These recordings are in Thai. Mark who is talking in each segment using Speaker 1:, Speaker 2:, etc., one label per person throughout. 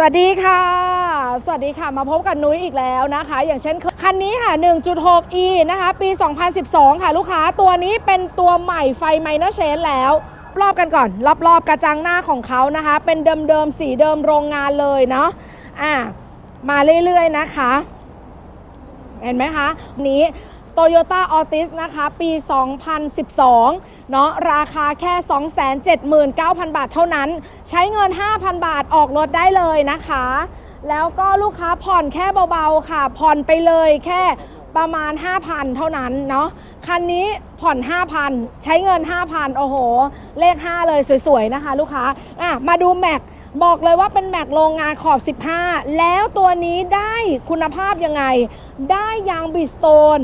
Speaker 1: สวัสดีค่ะ สวัสดีค่ะมาพบกับนุ้ยอีกแล้วนะคะ อย่างเช่นคันนี้ค่ะ 1.6e นะคะ ปี 2012 ค่ะลูกค้าตัวนี้เป็นตัวใหม่ไฟไมเนอร์เชนแล้ว รอบกันก่อน รอบๆกระจังหน้าของเขานะคะ เป็นเดิมๆสีเดิมโรงงานเลยเนาะอะมาเรื่อยๆนะคะ เห็นไหมคะนี้ Toyota Altis นะคะ ปี 2012 เนาะราคาแค่ 279,000 บาทเท่านั้น ใช้เงิน 5,000 บาทออกรถได้เลยนะคะ แล้วก็ลูกค้าผ่อนแค่เบาๆค่ะ ผ่อนไปเลยแค่ประมาณ 5,000 เท่านั้นเนาะคันนี้ผ่อน 5,000 ใช้เงิน 5,000 โอ้โห เลข 5 เลยสวยๆ นะคะ ลูกค้าอะมาดูแม็กบอกเลยว่าเป็นแม็กโรงงานขอบ 15 แล้วตัวนี้ได้คุณภาพยังไง ได้ยางบิสโตน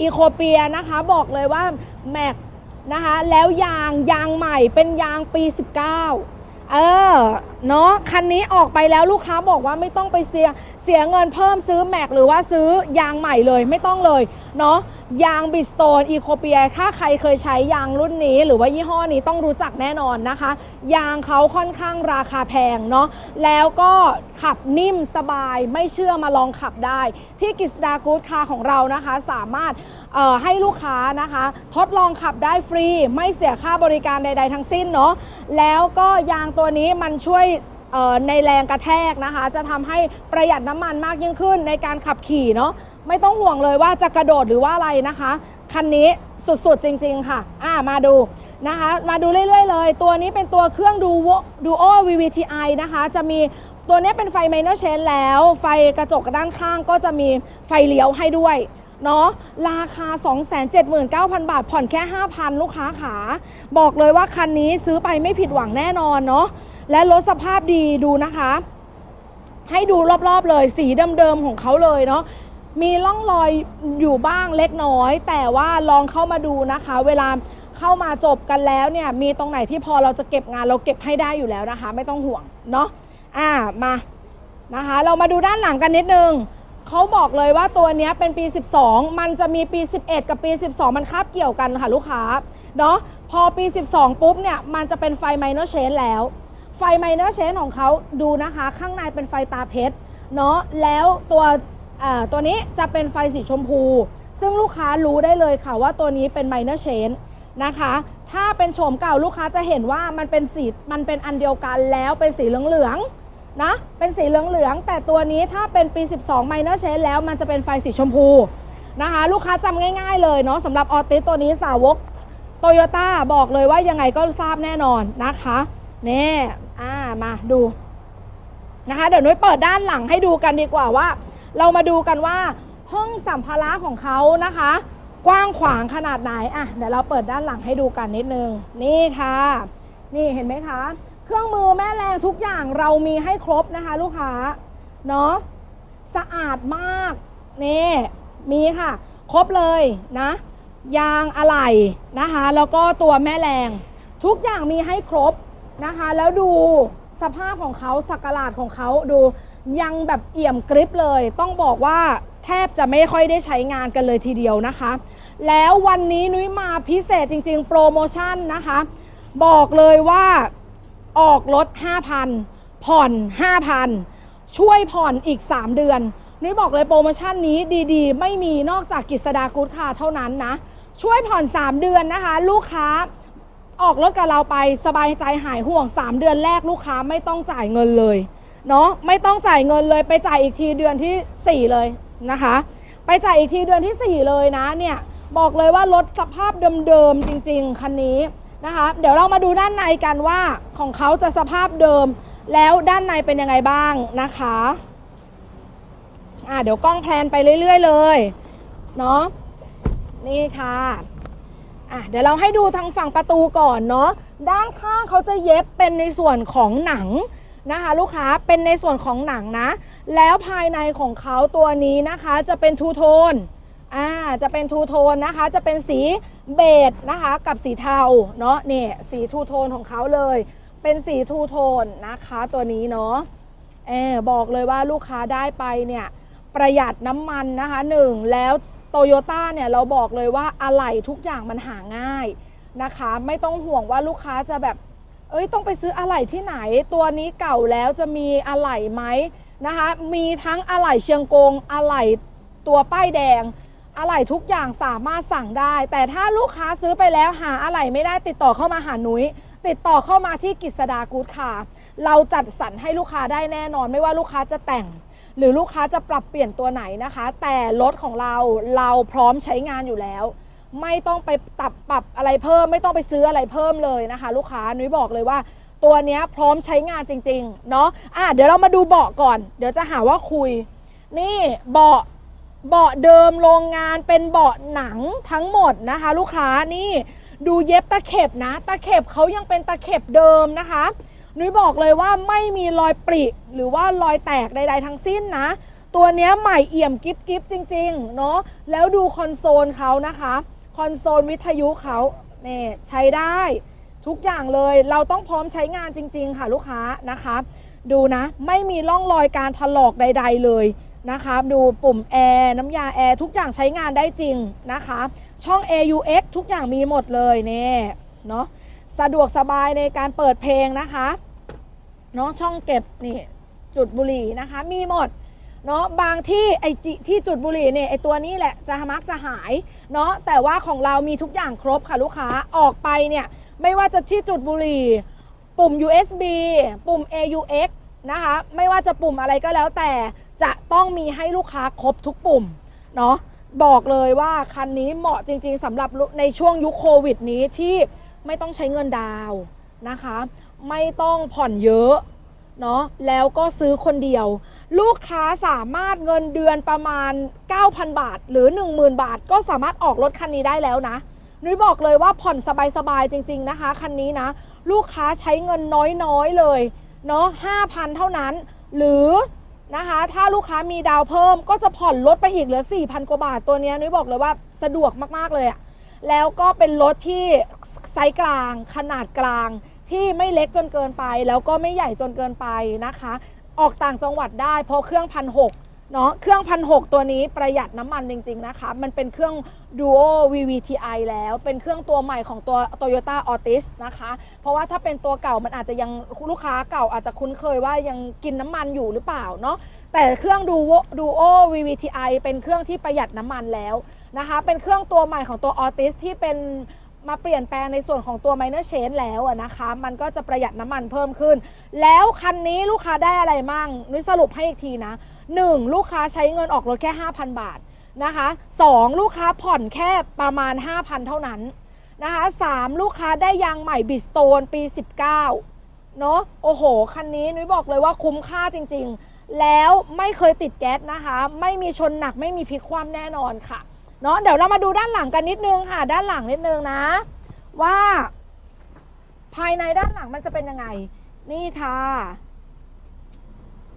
Speaker 1: อีโคเปียนะคะบอกเลยว่าแม็กนะคะแล้วยางยางใหม่เป็นยางปี 19 เออเนาะคันนี้ออกไปแล้วลูกค้าบอกว่าไม่ต้องไปเสียเสียเงินเพิ่มซื้อแม็กหรือว่าซื้อยางใหม่เลยไม่ต้องเลยเนาะ ยางบิสโตนอีโคเปียถ้าใครเคยใช้ยางรุ่นนี้ หรือว่ายี่ห้อนี้ต้องรู้จักแน่นอนนะคะ ยางเขาค่อนข้างราคาแพงเนาะแล้วก็ขับนิ่มสบายไม่เชื่อมาลองขับได้ ที่กิสดากูดคาของเรานะคะสามารถให้ลูกค้านะคะ ทดลองขับได้ฟรี ไม่เสียค่าบริการใด ๆ ทั้งสิ้นเนาะแล้วก็ยางตัวนี้มันช่วยในแรงกระแทกนะคะ จะทำให้ประหยัดน้ำมันมากยิ่งขึ้นในการขับขี่เนาะ ไม่ต้องห่วงเลยว่าจะกระโดดหรือว่าอะไรนะคะ คันนี้สุดๆจริงๆค่ะ อ่ามาดูนะคะ มาดูเรื่อยๆเลย ตัวนี้เป็นตัวเครื่องดูดูโอ VVTi นะคะ จะมีตัวนี้เป็นไฟ minor change แล้ว ไฟกระจกด้านข้างก็จะมีไฟเลี้ยวให้ด้วยเนาะราคา 279,000 บาท ผ่อนแค่ 5,000 ลูกค้าขา บอกเลยว่าคันนี้ซื้อไปไม่ผิดหวังแน่นอนเนาะและรถสภาพดีดูนะคะ ให้ดูรอบๆเลยสีเดิมๆของเขาเลยเนาะ มีร่องรอยอยู่บ้างเล็กน้อย แต่ว่าลองเข้ามาดูนะคะ เวลาเข้ามาจบกันแล้วเนี่ยมีตรงไหนที่พอเราจะเก็บงานเราเก็บให้ได้อยู่แล้วนะคะ ไม่ต้องห่วงเนาะอ่ามานะคะ เรามาดูด้านหลังกันนิดนึงเขาบอกเลยว่าตัวนี้เป็นปี 12 มันจะมีปี 11 กับปี 12 มันคาบเกี่ยวกันค่ะลูกค้าเนาะพอปี 12 ปุ๊บเนี่ยมันจะเป็นไฟ minor change แล้วไฟ minor change ของเขาดูนะคะ ข้างในเป็นไฟตาเพชรเนาะแล้วตัว ตัวนี้จะเป็นไฟสีชมพู ซึ่งลูกค้ารู้ได้เลยค่ะว่าตัวนี้เป็น minor change นะคะ ถ้าเป็นโฉมเก่าลูกค้าจะเห็นว่ามันเป็นสีมันเป็นอันเดียวกันแล้วเป็นสีเหลืองๆนะเป็นสีเหลืองๆแต่ตัวนี้ถ้าเป็นปี 12 minor change แล้วมันจะเป็นไฟสีชมพูนะคะ ลูกค้าจำง่ายๆเลยเนาะสำหรับออติสตัวนี้สาวกโตโยต้าบอกเลยว่ายังไงก็ทราบแน่นอนนะคะนี่อ่ามาดูนะคะ เดี๋ยวนุ้ยเปิดด้านหลังให้ดูกันดีกว่าว่า เรามาดูกันว่าห้องสัมภาระของเขานะคะ กว้างขวางขนาดไหนอะเดี๋ยวเราเปิดด้านหลังให้ดูกันนิดนึง นี่ค่ะ นี่เห็นไหมคะ เครื่องมือแม่แรงทุกอย่างเรามีให้ครบนะคะ ลูกค้าเนาะสะอาดมากนี่มีค่ะ ครบเลยนะ ยางอะไหล่นะคะ แล้วก็ตัวแม่แรง ทุกอย่างมีให้ครบนะคะ แล้วดูสภาพของเขาสักหลาดของเขาดู ยังแบบเอี่ยมกริบเลย ต้องบอกว่าแทบจะไม่ค่อยได้ใช้งานกันเลยทีเดียวนะคะ แล้ววันนี้นุ้ยมาพิเศษจริงๆ โปรโมชั่นนะคะ บอกเลยว่าออกรถ 5,000 ผ่อน 5,000 ช่วยผ่อนอีก 3 เดือน นุ้ยบอกเลยโปรโมชั่นนี้ดีๆ ไม่มีนอกจากกิษดากูดคาเท่านั้นนะ ช่วยผ่อน 3 เดือนนะคะ ลูกค้าออกรถกับเราไปสบายใจหายห่วง 3 เดือนแรกลูกค้าไม่ต้องจ่ายเงินเลย เนาะไม่ต้องจ่ายเงินเลยไปจ่ายอีกทีเดือนที่ 4 เลยนะคะ ไปจ่ายอีกทีเดือนที่ 4 เลยนะเนี่ยบอกเลยว่ารถสภาพเดิมๆจริง ๆคันนี้นะคะ เดี๋ยวเรามาดูด้านในกันว่าของเขาจะสภาพเดิมแล้วด้านในเป็นยังไงบ้างนะคะอ่าเดี๋ยวกล้องแพลนไปเรื่อย ๆ เลยเนาะนี่ค่ะอะ เดี๋ยวเราให้ดูทางฝั่งประตูก่อนเนาะด้านข้างเขาจะเย็บเป็นในส่วนของหนัง นะคะ ลูกค้าเป็นในส่วนของหนังนะ แล้วภายในของเขาตัวนี้นะคะจะเป็นทูโทนอ่าจะเป็นทูโทนนะคะ จะเป็นสีเบจนะคะกับสีเทาเนาะนี่สีทูโทนของเขาเลย เป็นสีทูโทนนะคะตัวนี้เนาะเออบอกเลยว่าลูกค้าได้ไปเนี่ยประหยัดน้ำมันนะคะหนึ่งแล้วโตโยต้าเนี่ยเราบอกเลยว่าอะไหล่ทุกอย่างมันหาง่ายนะคะ ไม่ต้องห่วงว่าลูกค้าจะแบบ เอ้ยต้องไปซื้ออะไหล่ที่ไหน ตัวนี้เก่าแล้วจะมีอะไหล่ไหมนะคะ มีทั้งอะไหล่เชียงกงอะไหล่ตัวป้ายแดงอะไหล่ทุกอย่างสามารถสั่งได้ แต่ถ้าลูกค้าซื้อไปแล้วหาอะไหล่ไม่ได้ติดต่อเข้ามาหาหนุยติดต่อเข้ามาที่กิษดากูดค่ะ เราจัดสรรให้ลูกค้าได้แน่นอน ไม่ว่าลูกค้าจะแต่ง หรือลูกค้าจะปรับเปลี่ยนตัวไหนนะคะ แต่รถของเราเราพร้อมใช้งานอยู่แล้ว ไม่ต้องไปตับปรับอะไรเพิ่ม ไม่ต้องไปซื้ออะไรเพิ่มเลยนะคะ ลูกค้านุ้ยบอกเลยว่า ตัวนี้พร้อมใช้งานจริงๆเนาะอะเดี๋ยวเรามาดูเบาะก่อน เดี๋ยวจะหาว่าคุย นี่เบาะเบาะเดิมโรงงานเป็นเบาะหนังทั้งหมดนะคะ ลูกค้านี่ดูเย็บตะเข็บนะ ตะเข็บเขายังเป็นตะเข็บเดิมนะคะนุ้ยบอกเลยว่าไม่มีรอยปริหรือว่ารอยแตกใด ๆ ทั้งสิ้นนะ ตัวนี้ใหม่เอี่ยมกิฟกิฟจริงๆเนาะแล้วดูคอนโซลเขานะคะ คอนโซลวิทยุเขาเนี่ยใช้ได้ทุกอย่างเลยเราต้องพร้อมใช้งานจริง ๆ ค่ะลูกค้านะคะ ดูนะไม่มีร่องรอยการถลอกใด ๆ เลยนะคะดูปุ่มแอร์น้ำยาแอร์ทุกอย่างใช้งานได้จริงนะคะ ช่อง AUX ทุกอย่างมีหมดเลยเนี่ยเนาะสะดวกสบายในการเปิดเพลงนะคะเนาะช่องเก็บนี่จุดบุหรี่นะคะ มีหมด เนาะบางที่ไอจิที่จุดบุหรี่เนี่ยไอตัวนี้แหละจะมักจะหายเนาะแต่ว่าของเรามีทุกอย่างครบค่ะลูกค้าออกไปเนี่ยไม่ว่าจะที่จุดบุหรี่ปุ่ม USB ปุ่ม AUX นะคะไม่ว่าจะปุ่มอะไรก็แล้วแต่จะต้องมีให้ลูกค้าครบทุกปุ่มเนาะบอกเลยว่าคันนี้เหมาะจริง ๆสำหรับในช่วงยุคโควิดนี้ที่ไม่ต้องใช้เงินดาวนะคะ ไม่ต้องผ่อนเยอะเนาะแล้วก็ซื้อคนเดียว ลูกค้าสามารถเงินเดือนประมาณ 9,000 บาท หรือ 10,000 บาท ก็สามารถออกรถคันนี้ได้แล้วนะนุ้ยบอกเลยว่าผ่อนสบายๆจริง ๆนะคะ คันนี้นะ ลูกค้าใช้เงินน้อยๆเลยเนาะ5,000 เท่านั้น หรือนะคะ ถ้าลูกค้ามีดาวเพิ่มก็จะผ่อนลดไปอีกเหลือ 4,000 กว่าบาทตัวนี้นุ้ยบอกเลยว่าสะดวกมากๆเลยอะแล้วก็เป็นรถที่ไซส์กลางขนาดกลางที่ไม่เล็กจนเกินไป แล้วก็ไม่ใหญ่จนเกินไปนะคะ ออกต่างจังหวัดได้เพราะเครื่องพันหกเนาะเครื่องพันหกตัวนี้ประหยัดน้ำมันจริง ๆ นะคะ มันเป็นเครื่อง Duo VVTi แล้ว เป็นเครื่องตัวใหม่ของตัว Toyota Altis นะคะ เพราะว่าถ้าเป็นตัวเก่ามันอาจจะยังลูกค้าเก่าอาจจะคุ้นเคยว่ายังกินน้ำมันอยู่หรือเปล่าเนาะ แต่เครื่อง Duo Duo VVTi เป็นเครื่องที่ประหยัดน้ำมันแล้วนะคะ เป็นเครื่องตัวใหม่ของตัว Altis ที่เป็น มาเปลี่ยนแปลงในส่วนของตัว minor change แล้วนะคะ มันก็จะประหยัดน้ำมันเพิ่มขึ้น แล้วคันนี้ลูกค้าได้อะไรมั่งนุ้ยสรุปให้อีกทีนะ 1. ลูกค้าใช้เงินออกรถแค่ 5,000 บาทนะคะ 2. ลูกค้าผ่อนแค่ประมาณ 5,000 เท่านั้นนะคะ 3. ลูกค้าได้ยางใหม่บิสโตนปี 19 เนาะโอ้โห คันนี้นุ้ยบอกเลยว่าคุ้มค่าจริง ๆ แล้วไม่เคยติดแก๊สนะคะ ไม่มีชนหนักไม่มีพลิกคว่ำแน่นอนค่ะ เนาะเดี๋ยวเรามาดูด้านหลังกันนิดนึงค่ะ ด้านหลังนิดนึงนะ ว่า ภายในด้านหลังมันจะเป็นยังไง นี่ค่ะ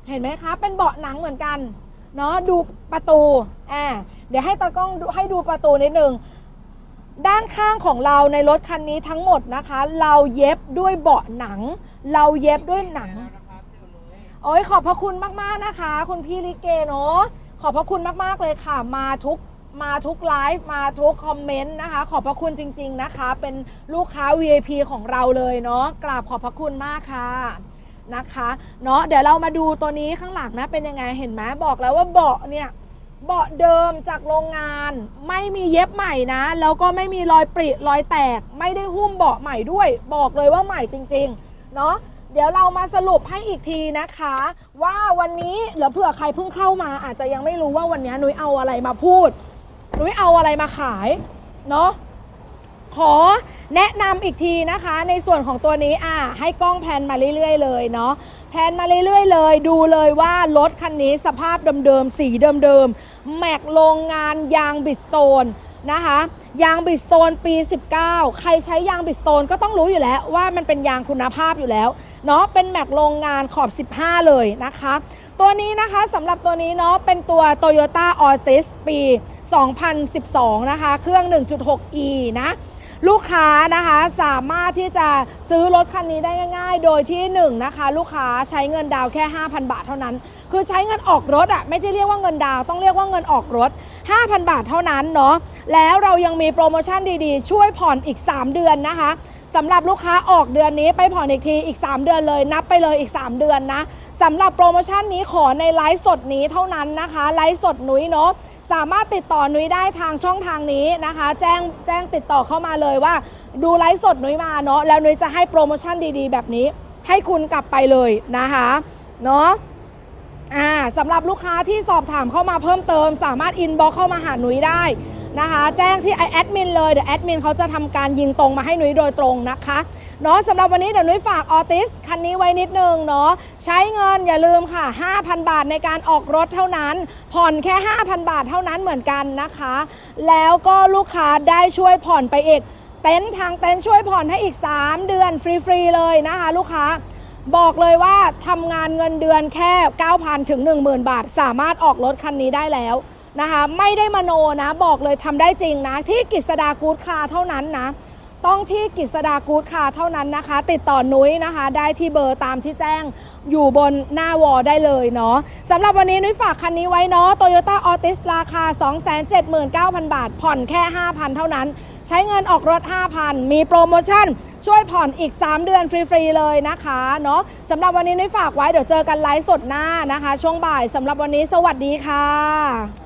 Speaker 1: เห็นไหมคะ เป็นเบาะหนังเหมือนกัน เนาะดูประตูอ่าเดี๋ยวให้ตากล้องดูให้ดูประตูนิดนึงด้านข้างของเราในรถคันนี้ทั้งหมดนะคะ เราเย็บด้วยเบาะหนัง เราเย็บด้วยหนัง โอ้ยขอบพระคุณมากๆนะคะ คุณพี่ลิเกเนาะขอบพระคุณมากๆเลยค่ะมาทุก มาทุกไลฟ์มาทุกคอมเมนต์นะคะ ขอบพระคุณจริง ๆนะคะ เป็นลูกค้า VIP ของเราเลยเนาะกราบขอบพระคุณมากค่ะนะคะเนาะเดี๋ยวเรามาดูตัวนี้ข้างหลังนะเป็นยังไงเห็นไหมบอกแล้วว่าเบาะเนี่ยเบาะเดิมจากโรงงาน ไม่มีเย็บใหม่นะ แล้วก็ไม่มีรอยปริรอยแตก ไม่ได้หุ้มเบาะใหม่ด้วย บอกเลยว่าใหม่จริงๆเนาะเดี๋ยวเรามาสรุปให้อีกทีนะคะ ว่าวันนี้หลือเผื่อใครเพิ่งเข้ามาอาจจะยังไม่รู้ว่าวันนี้นุ้ยเอาอะไรมาพูด นุ้ยเอาอะไรมาขายเนาะขอแนะนำอีกทีนะคะ ในส่วนของตัวนี้อะให้กล้องแพนมาเรื่อย ๆ เลยเนาะแพนมาเรื่อย ๆ เลย ดูเลยว่ารถคันนี้สภาพเดิมๆสีเดิมๆแม็กโรงงานยางบิสโตนนะคะยางบิสโตนปี 19 ใครใช้ยางบิสโตนก็ต้องรู้อยู่แล้วว่ามันเป็นยางคุณภาพอยู่แล้วเนาะเป็นแม็กโรงงานขอบ 15 เลยนะคะ ตัวนี้นะคะสำหรับตัวนี้เนาะเป็นตัว Toyota Altis ปี 2012 นะคะ เครื่อง 1.6e นะ ลูกค้านะคะสามารถที่จะซื้อรถคันนี้ได้ง่าย ๆ โดยที่1นงนะคะ ลูกค้าใช้เงินดาวแค่ 5,000 บาทเท่านั้น คือใช้เงินออกรถอะ่ะไม่ใช่เรียกว่าเงินดาวต้องเรียกว่าเงินออกรถ 5,000 บาทเท่านั้นเนาะแล้วเรายังมีโปรโมชั่นดีๆ ช่วยผ่อนอีก 3 เดือนนะคะสำหรับลูกค้าออกเดือนนี้ไปผ่อนอีกทีอีก 3 เดือนเลย นับไปเลยอีก 3 เดือนนะสำหรับโปรโมชั่นนี้ขอในไลฟ์สดนี้เท่านั้นนะคะไลฟ์สดนุ้ยเนาะ สามารถติดต่อนุ้ยได้ทางช่องทางนี้นะคะ แจ้งแจ้งติดต่อเข้ามาเลยว่า ดูไลฟ์สดนุ้ยมาเนาะแล้วนุ้ยจะให้โปรโมชั่นดีๆ แบบนี้ ให้คุณกลับไปเลยนะคะเนาะอ่าสำหรับลูกค้าที่สอบถามเข้ามาเพิ่มเติม สามารถอินบ็อกเข้ามาหาหนุ้ยได้นะคะ แจ้งที่ไอแอดมินเลยเดี๋ยวแอดมินเขาจะทำการยิงตรงมาให้หนุ้ยโดยตรงนะคะ เนาะสำหรับวันนี้เดี๋ยวหนุยฝากออติสคันนี้ไว้นิดนึงเนาะใช้เงินอย่าลืมค่ะ 5,000 บาทในการออกรถเท่านั้น ผ่อนแค่ 5,000 บาทเท่านั้นเหมือนกันนะคะ แล้วก็ลูกค้าได้ช่วยผ่อนไปอีกเต็นท์ทางเต็นท์ช่วยผ่อนให้อีก 3 เดือนฟรีๆเลยนะคะ ลูกค้าบอกเลยว่าทำงานเงินเดือนแค่ 9,000 ถึง 10,000 บาท สามารถออกรถคันนี้ได้แล้วนะคะ ไม่ได้มโนนะ บอกเลยทำได้จริงนะ ที่กิษดากูดคาร์เท่านั้นนะ ต้องที่กิษดากูดคาร์เท่านั้นนะคะ ติดต่อนุ้ยนะคะ ได้ที่เบอร์ตามที่แจ้งอยู่บนหน้าวอได้เลยเนาะสำหรับวันนี้นุ้ยฝากคันนี้ไว้เนาะ Toyota Altis ราคา 279,000 บาท ผ่อนแค่ 5,000 เท่านั้น ใช้เงินออกรถ 5,000 มีโปรโมชั่น ช่วยผ่อนอีก 3 เดือนฟรี ๆ เลยนะคะเนาะสำหรับวันนี้นุ้ยฝากไว้เดี๋ยวเจอกันไลฟ์สดหน้านะคะ ช่วงบ่ายสำหรับวันนี้สวัสดีค่ะ